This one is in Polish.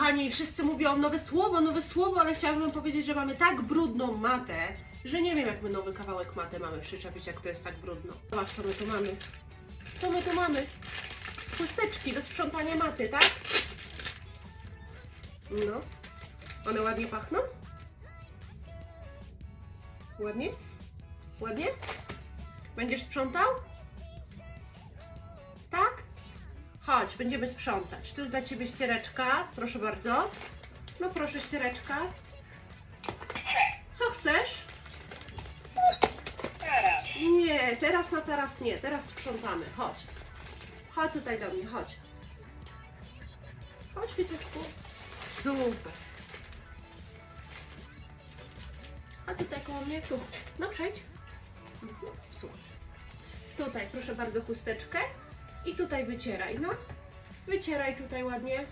Kochani, wszyscy mówią nowe słowo, nowe słowo, ale chciałabym powiedzieć, że mamy tak brudną matę, że nie wiem jak my nowy kawałek maty mamy przyczepić, jak to jest tak brudno. Zobacz, co my tu mamy. Co my tu mamy? Chusteczki do sprzątania maty, tak? No. One ładnie pachną? Ładnie? Ładnie? Będziesz sprzątał? Chodź, będziemy sprzątać. Tu jest dla Ciebie ściereczka. Proszę bardzo. No proszę, ściereczka. Co chcesz? Nie, teraz na teraz nie. Teraz sprzątamy. Chodź. Chodź tutaj do mnie, chodź. Chodź, Wiseczku. Super. A tutaj koło mnie, tu. No przejdź. Mhm, Super. Tutaj, proszę bardzo, chusteczkę. I tutaj wycieraj, no. Wycieraj tutaj ładnie.